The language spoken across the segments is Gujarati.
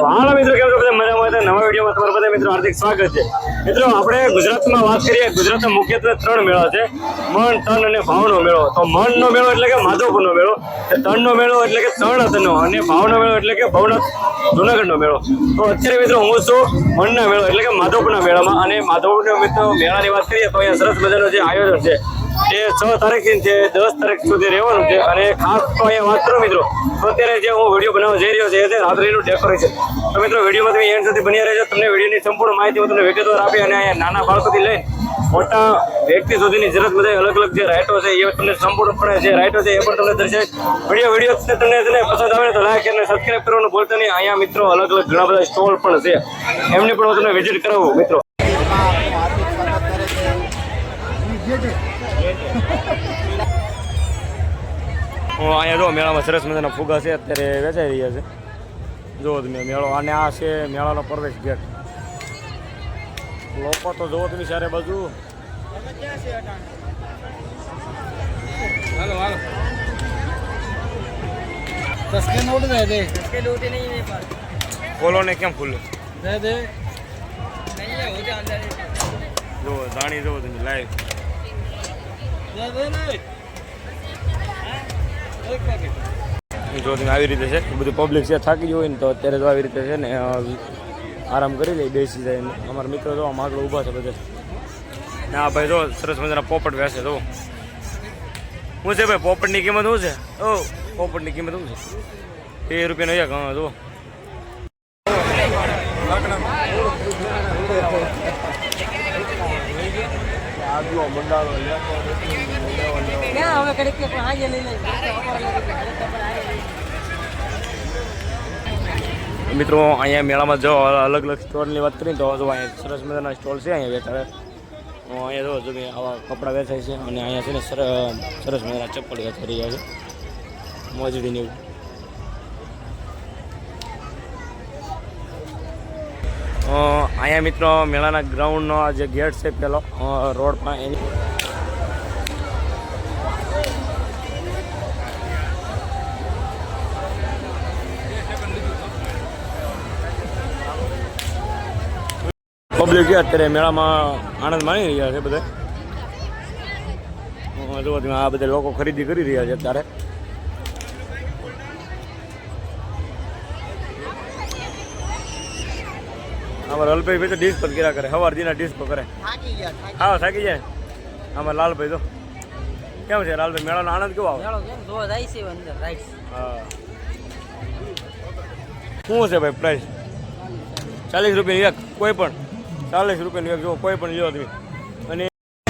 તો હાલો મિત્રો કેમ છો? બધા મજામાં હતા નવા વિડીયોમાં તમારું બધા મિત્રો હાર્દિક સ્વાગત છે. મિત્રો, આપણે ગુજરાતમાં વાત કરીએ, ગુજરાતમાં મુખ્યત્વે ત્રણ મેળા છે. મન તન અને ભાવનો મેળો. તો મનનો મેળો એટલે કે માધવપુરનો મેળો. એ તનનો મેળો એટલે કે તરણતનો અને ભાવનો મેળો એટલે કે ભવનાથ જુનાગઢનો મેળો. તો અત્યારે મિત્રો, હું છું મનના મેળો એટલે કે માધવપુરના મેળામાં. અને માધવપુરના મિત્રો મેળાની વાત કરીએ તો અહીંયા સરસ મજાનું જે આયોજન છે એ છ તારીખથી છે, દસ તારીખ સુધી રહેવાનું છે. અને ખાસ તો અહીંયા વાત કરું મિત્રો અત્યારે જે હું વીડિયો બનાવવા જઈ રહ્યો છે, એ છે રાત્રિનું ડેકોરેશન તો મિત્રો વિડીયોમાં તમે એન્ડ સુધી બની રહેજો. તમને વિડીયોની સંપૂર્ણ માહિતી હું તમને વિગતવાર આપી અને અહીંયા નાના બાળકોથી લઈને મોટા વ્યક્તિ સુધીની જરૂરત બધા અલગ અલગ જે રાઇટો છે, એ તમને સંપૂર્ણપણે જે રાઇટો છે, એ પણ તમને દર્શાવે વીડિયો વીડિયો તમને તમને પસંદ આવે તો લાઈક અને સબસ્ક્રાઈબ કરવાનું ભૂલતા નહીં. અહીંયા મિત્રો અલગ અલગ ઘણા બધા સ્ટોલ પણ છે. એમની પણ હું તમને વિઝિટ કરાવું, મિત્રો. હું અહીંયા જો મેળામાં સરસ મજાના ફુગા છે અત્યારે વેચાઈ રહ્યા છે. જો તમે મેળો અને આ છે મેળાનો પ્રવેશ ગેટ. લોકો તો જુઓ તમે સારે બાજુ. ખોલો ને કેમ ખુલ્લો? જુઓ જાણી જુઓ તમે લાઈવ જો તમે આવી રીતે છે બધું પબ્લિક છે થાકી ગયું હોય ને તો અત્યારે તો આવી રીતે છે ને આરામ કરી લે, બેસી જાય અમારા મિત્રો જો આમ આગળ ઊભા છે બધા. ને ભાઈ, જો સરસ મજાના પોપટ વેસે, જો. શું છે ભાઈ, પોપટની કિંમત શું છે? ઓ, પોપટની કિંમત શું છે? તે રૂપિયાનો એક, હા, જો. क्या હવે કડીક મિત્રો, અહીંયા મેળામાં જો અલગ અલગ સ્ટોલની વાત કરીએ તો હજુ અહીંયા સરસ મજાના સ્ટોલ છે, અહીંયા વેચાડે અહીંયા જો જો આવા કપડાં વેચાય છે અને અહીંયા છે ને સરસ મજાના ચપ્પલ વેચાઈ રહ્યા છે. મોજડીની એવું. અહીંયા મિત્રો મેળાના ગ્રાઉન્ડનો આ જે ગેટ છે, પેલો રોડ પણ એની પબ્લિક અત્યારે મેળામાં આનંદ માણી રહ્યા છે બધા. તમે આ બધા લોકો ખરીદી કરી રહ્યા છે અત્યારે. અમારા લાલભાઈ ભાઈ તો ડીશ પર કર્યા કરે સવાર દીના કરે. થાકી ગયા થાકી હા થાકી જાય આમાં લાલભાઈ તો. કેમ છે લાલભાઈ મેળાનો આનંદ કેવો આવે? ચાલો જાય છે અંદર રાઈટ હા. શું છે ભાઈ પ્રાઇસ ચાલીસ રૂપિયા એક કોઈ પણ. ચાલીસ રૂપિયાની એક, જો કોઈ પણ લ્યો તમે. અને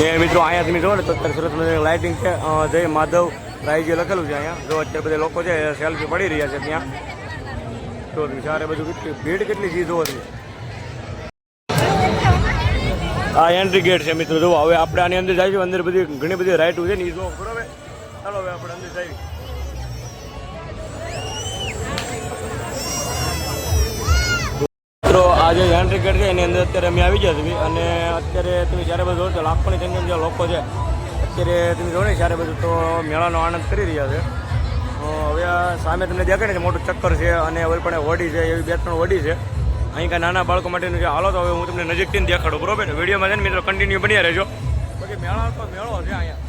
બે મિત્રો અહીંયા તમે જો ને, તો અત્યારે લાઇટિંગ છે જય માધવ રાયજી લખેલું છે અહીંયા. જો અત્યારે બધા લોકો છે સેલ્ફી પડી રહ્યા છે ત્યાં. તો ચારે બધું કેટલી ભીડ, કેટલી ચીજ જોવો આ એન્ટ્રી ગેટ છે મિત્રો જો હવે આપણે આની અંદર જઈશું અંદર બધી ઘણી બધી રાઇટો છે ને એ જો બરાબર? ચાલો હવે આપણે અંદર જઈએ. એન્ટ્રી કરી છે, એની અંદર અત્યારે અમે આવી ગયા છીએ. અને અત્યારે તમે જ્યારે બધું જોડો લાખોની સંખ્યામાં જે લોકો છે, અત્યારે તમે જોડે ને જ્યારે બધું તો મેળાનો આનંદ કરી રહ્યા છે. હવે સામે તમને ને કે મોટું ચક્કર છે અને હવે પણ વડી છે, એવી બે ત્રણ વડી છે. અહીં કાંઈ નાના બાળકો માટેનું જે હાલો તો હવે હું તમને નજીકથી દેખાડું, બરોબર? વિડીયોમાં છે ને મિત્રો કન્ટિન્યુ બન્યા રહેજો. બાકી મેળા તો મેળો છે અહીંયા.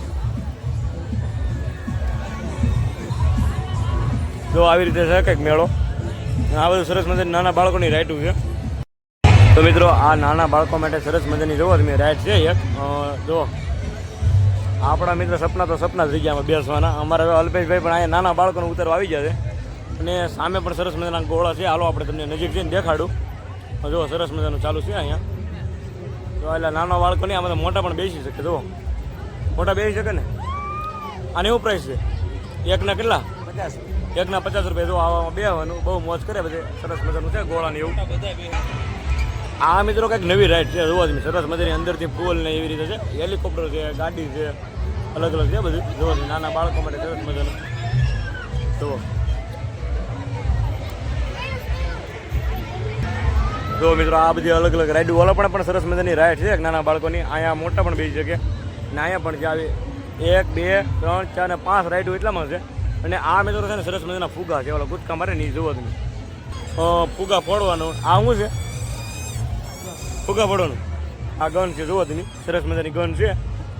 જો આવી રીતે છે કંઈક મેળો. આ બધું સરસ મજાની નાના બાળકોની રાઈટું છે. તો મિત્રો આ નાના બાળકો માટે સરસ મજાની જુઓ તમે રાઈડ છે એક. જો આપણા મિત્ર સપના તો સપના થઈ ગયા બેસવાના. અમારા હવે અલ્પેશભાઈ પણ અહીંયા નાના બાળકોને ઉતારવા આવી જશે અને સામે પણ સરસ મજાના ગોળા છે. હાલો આપણે તમને નજીક જઈને દેખાડું. જો સરસ મજાનું ચાલુ છે અહીંયા. જો એટલે નાના બાળકો નહીં આમાં મોટા પણ બેસી શકે જો. મોટા બેસી શકે ને? આને એવું પ્રાઇસ છે? એકના કેટલા? પચાસ. એકના પચાસ રૂપિયા. જો આવવામાં બે બહુ મોજ કરે બધે. સરસ મજાનું છે ગોળાને એવું. આ મિત્રો કંઈક નવી રાઈડ છે, જોવા સરસ મજાની અંદરથી ફૂલ ને એવી રીતે છે. હેલિકોપ્ટર છે, ગાડી છે, અલગ અલગ છે બધું. જોવા નાના બાળકો માટે સરસ મજાનું. જુઓ. જો મિત્રો, આ બધી અલગ અલગ રાઈડ ઓલા પણ સરસ મજાની રાઈડ છે નાના બાળકોની. અહીંયા મોટા પણ બેસી શકે ને અહીંયા પણ છે આવી એક, બે, ત્રણ, ચાર ને પાંચ રાઈડો એટલામાં છે. અને આ મિત્રો છે ને સરસ મજાના ફુગા છે, ઓલા ગુટકા મારે નહીં જુઓ તમે. ફુગા ફોડવાનો. આ શું છે? ફુગા પડવાનું આ ગન છે, જુઓ તમે, સરસ મજાની ગન છે.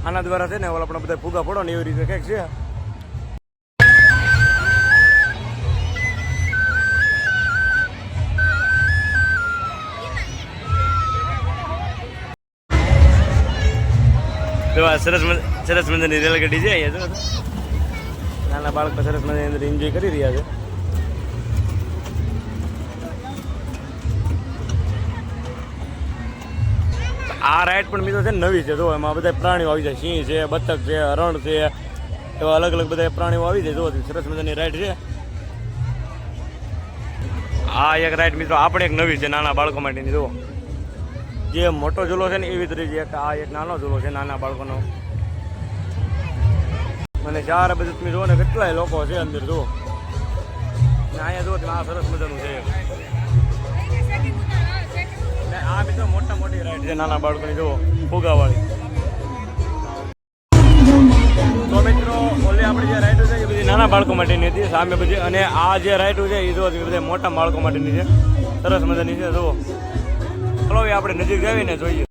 આના દ્વારા છે ને ઓલા આપણે બધા ફુગા પડો ને એવી રીતે કંઈક છે. સરસ સરસ મજાની રેલગાડી છે અહીંયા નાના બાળકો સરસ મજાની અંદર એન્જોય કરી રહ્યા છે. આ રાઈડ પણ મિત્રો છે ને નવી છે. જો એમાં બધા પ્રાણીઓ આવી જાય. સિંહ છે, બતક છે હરણ છે, એવા અલગ અલગ બધા પ્રાણીઓ આવી જાય. જો સરસ મજાની રાઈડ છે. આ એક રાઈડ મિત્રો આપણે એક નવી છે, નાના બાળકો માટેની. જુઓ. જે મોટો ઝૂલો છે ને, એવી જ રીતે એક, આ એક નાનો ઝૂલો છે, નાના બાળકોનો. અને ચાર બધું તમે જુઓ ને, કેટલાય લોકો છે અંદર. જુઓ. અહીંયા જુઓ આ સરસ મજાનું છે. આ મિત્રો મોટા મોટી રાઈડ છે, નાના બાળકોની, જુઓ, ફુગાવાળી. તો આપણી જે રાઈડો છે નાના બાળકો માટેની હતી, સામે બધી, અને આ જે રાઈડો છે એ જુઓ બધા મોટા બાળકો માટેની છે. સરસ મજાની છે, જુઓ. ચલો આપણે નજીક જાવીને જોઈએ.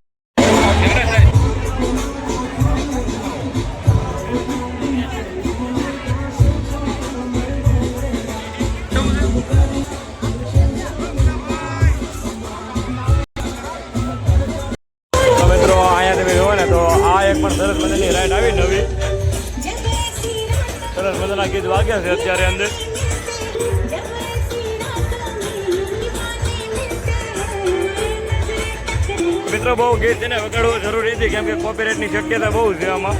કોપીરાઇટની શક્યતા બહુ છે આમાં.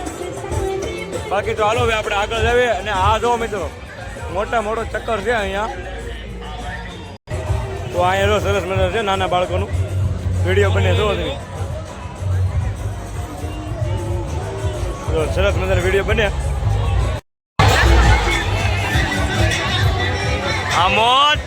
બાકી તો હાલો હવે આપણે આગળ જઈએ અને આ જો મિત્રો, મોટા મોટો ચક્કર છે અહીંયા. તો અહીંયા જો સરસ મજા છે નાના બાળકોનું. વીડિયો બને જો સરસ મજાનો વીડિયો બને. આમોદ!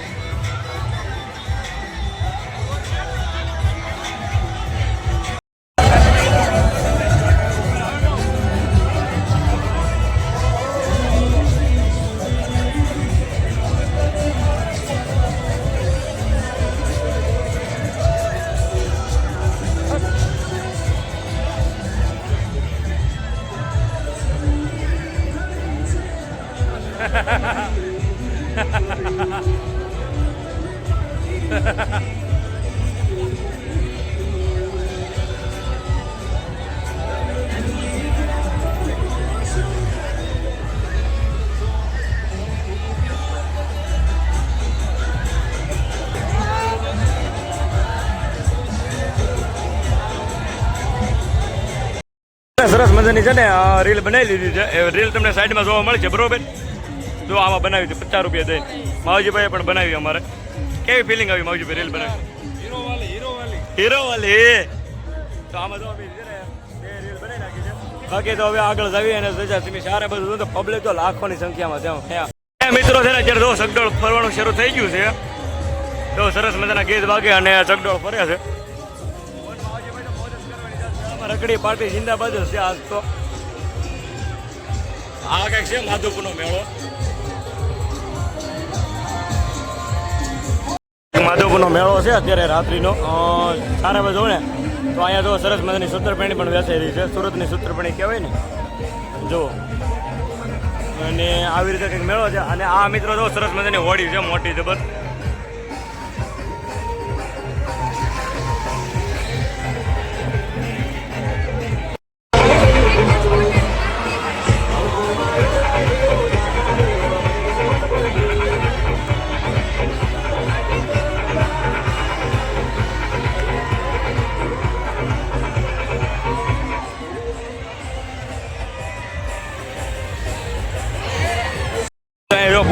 સરસ મજાની છે ને રીલ બનાવી લીધી છે. રીલ તમને સાઈડમાં જોવા મળે છે, બરોબર? જો આમાં બનાવી છે, પચાસ રૂપિયા દઈ. માવજીભાઈએ પણ બનાવી અમારે. કેવી ફિલિંગ આવી માવજીભાઈ રીલ બનાવી? હીરો વાલી તો આમાં જો બનાવી નાખી છે. બાકી તો હવે આગળ જવી અને સજા તમે સારા બધું તો પબ્લિક તો લાખોની સંખ્યામાં છે મિત્રો છે ને, અત્યારે જો સગડોળ ફરવાનું શરૂ થઈ ગયું છે. તો સરસ મજાના ગીત વાગે અને ચગડોળ ફરે છે. રખડી પાર્ટી જિંદાબાદ છે આજ તો. આ કંઈક છે માધવપુરનો મેળો. માધવપુરનો મેળો છે અત્યારે રાત્રિનો. સારા બાજુ ને તો અહીંયા જો સરસ મજાની સૂત્રપેણી પણ વેચાઈ રહી છે. સુરતની સૂત્રપેણી કહેવાય ને. જો. અને આવી રીતે કંઈક મેળો છે. અને આ મિત્રો જો સરસ મજાની હોડી છે મોટી જબર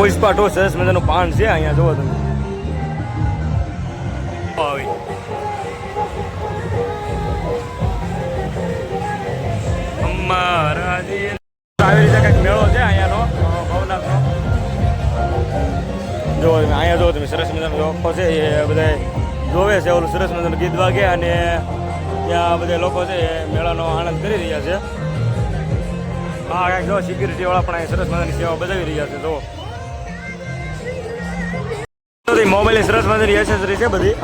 જો સરસ મજાનું પાન છે, અહીંયા જોવો તમે. આવી રીતે કંઈક મેળો છે અહીંયાનો ભવનાથનો અહીંયા જો તમે, સરસ મજાનો આખો છે, એ બધા જોવે છે, ઓલું સરસ મજાનું ગીત વાગે અને ત્યાં બધા લોકો છે, એ મેળાનો આનંદ કરી રહ્યા છે. હા કાંઈક જો સિક્યુરિટી વાળા પણ સરસ મજાની સેવા બજાવી રહ્યા છે જો મોબાઈલ સરસ મજાની એસેસરી છે બધી.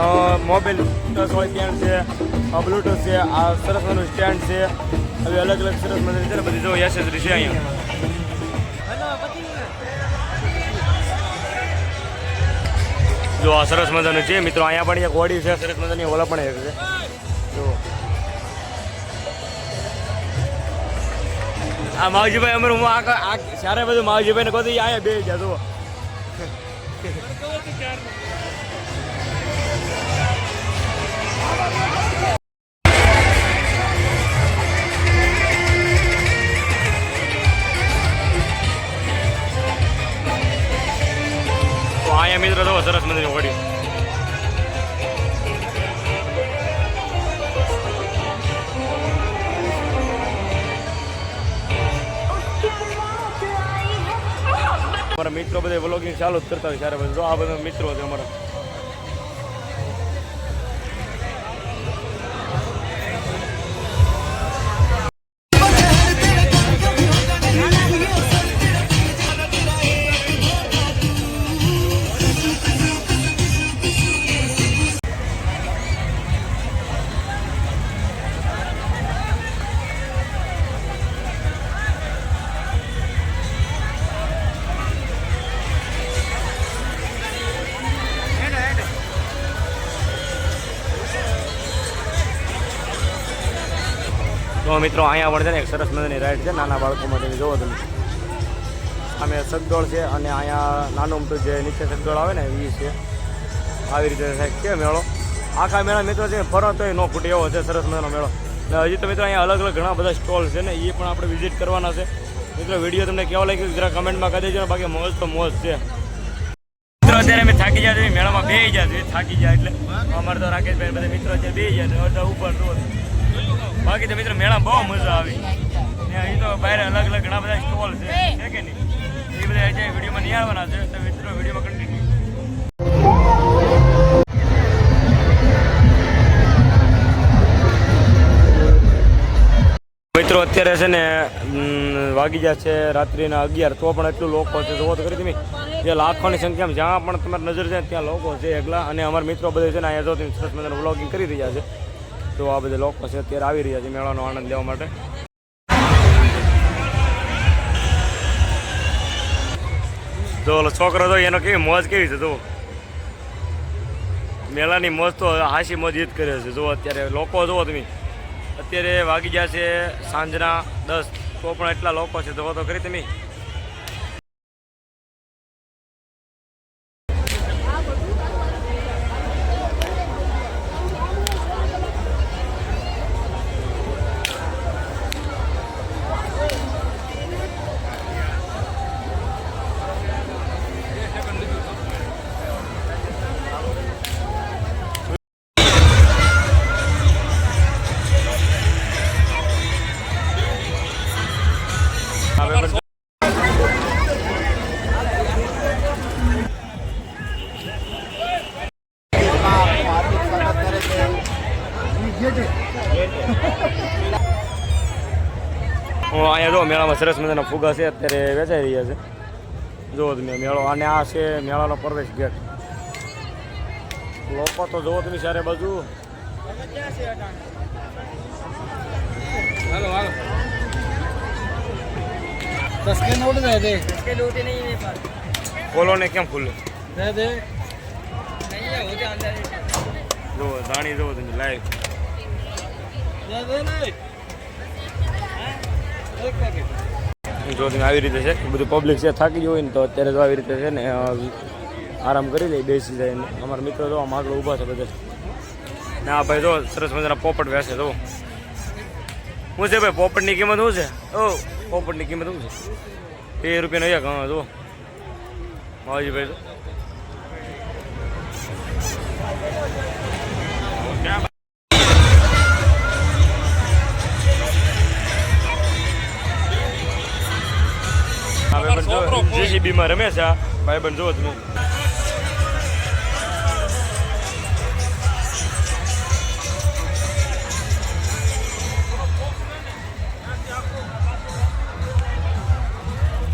મોબાઈલ ટચ હોય સ્ટેન્ડ છે બ્લુટૂથ છે, આ સરસ મજાનું સ્ટેન્ડ છે. હવે અલગ અલગ સરસ મજાની છે ને બધી જો એસેસરી છે અહીંયા. જો આ સરસ મજાનું છે. મિત્રો, અહીંયા પણ એક હોડી છે. સરસ મજાની ઓલા પણ એક છે. જો. આ માવજીભાઈ અમારું, હું આ સારે બધું માવજીભાઈ ને કહું અહીંયા બે ગયા જુઓ. અહીંયા મિત્રો જો સરસ મજાની હોડી અમારા મિત્રો બધા વ્લોગિંગ ચાલુ જ કરતા હોય ત્યારે બધા આ બધા મિત્રો છે અમારા. તો મિત્રો, અહીંયા પણ છે ને એક સરસ મજાની રાઈડ છે, નાના બાળકો માટેની જોવો તમે. અમે સગદોળ છે અને અહીંયા નાનું મોટું જે નીચે સગદોળ આવે ને એ છે. આવી રીતે સાહેબ છે મેળો. આખા મેળા મિત્રો છે ફરો તોય ન ખૂટે એવો છે, સરસ મજાનો મેળો. ને હજી તો મિત્રો અહીંયા અલગ અલગ ઘણા બધા સ્ટોલ છે ને એ પણ આપણે વિઝિટ કરવાના છે. મિત્રો, વીડિયો તમને કેવો લાગ્યો જરા કમેન્ટમાં કહી દેજો બાકી મોજ તો મોજ છે. મિત્રો, અત્યારે અમે થાકી જાય મેળામાં બે જાય થાકી જાય એટલે અમારે તો રાકેશભાઈ બધા મિત્રો છે બે જાય ઉપર રોજ. બાકી તો મિત્રો મેળા બહુ મજા આવી. ને અહીં તો બહાર અલગ અલગ ઘણા બધા સ્ટોલ છે. કે નહીં? એ બધા જે વિડીયોમાં નિહાળવાના છે. તો મિત્રો વિડીયોમાં કન્ટિન્યુ મિત્રો અત્યારે છે ને વાગી ગયા છે રાત્રિના અગિયાર. તો પણ એટલું લોકો છે. જોવો તો કરી તમે. જે લાખોની સંખ્યામાં જ્યાં પણ તમારી નજર છે ત્યાં લોકો છે એકલા. અને અમારા મિત્રો બધા છે ને અહીંયા જો સરસ મજાનું વ્લોગિંગ કરી રહ્યા છે. તો આ બધા લોકો છે અત્યારે આવી રહ્યા છે મેળાનો આનંદ લેવા માટે. જો ઓલો છોકરો તો એનો કેવી મોજ કેવી છે, જો. મેળાની મોજ તો હાસી મોજ ઈદ કરે છે, જો અત્યારે લોકો જુઓ તમે. અત્યારે વાગી ગયા છે સાંજના દસ. તો પણ એટલા લોકો છે, જુઓ તો ખરી તમે. આમાં સરસ મજાના ફુગા છે અત્યારે વેચાઈ રહ્યા છે. જુઓ તમે મેળો અને આ છે મેળાનો પ્રવેશ ગેટ. લોકો તો જુઓ તમે સારે બાજુ. ખોલો ને કેમ ખુલ્લે જુઓ જાણી જુઓ તમે લાઈવ. જો આવી રીતે છે બધું પબ્લિક છે થાકી ગયું હોય ને તો અત્યારે તો આવી રીતે છે ને આરામ કરી લે, બેસી જાય ને. અમારા મિત્રો જો આમ આગળ ઊભા છે બધા. ને આ ભાઈ જો સરસ મજાના પોપટ વેસે જો. શું છે ભાઈ, પોપટની કિંમત શું છે? ઓ, પોપટની કિંમત શું છે? બે રૂપિયાનો એક, હા, જો. માવજી ભાઈ જીસીબીમાં રમે છે, આ ભાઈ બંધ જોવો તમે.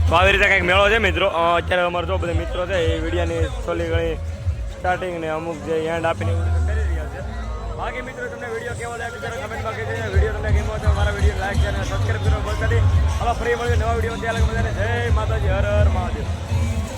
તો આવી રીતે કંઈક મેળો છે મિત્રો. અત્યારે અમારે જો બધા મિત્રો છે, એ વિડીયાની થોડી ઘણી સ્ટાર્ટિંગ ને અમુક જે એન્ડ આપીને બાકી મિત્રો, તમને વીડિયો કેવો લાગ્યો ત્યારે કમેન્ટમાં કહી દેજો વીડિયો તમને ગમ્યો તો મારા વીડિયો લાઈક અને સબસ્ક્રાઈબ કરો. ભૂલતા નહીં હવે ફરી મળીએ નવા વીડિયો ત્યાં લગે મજાને જય માતાજી. હર હર મહાદેવ.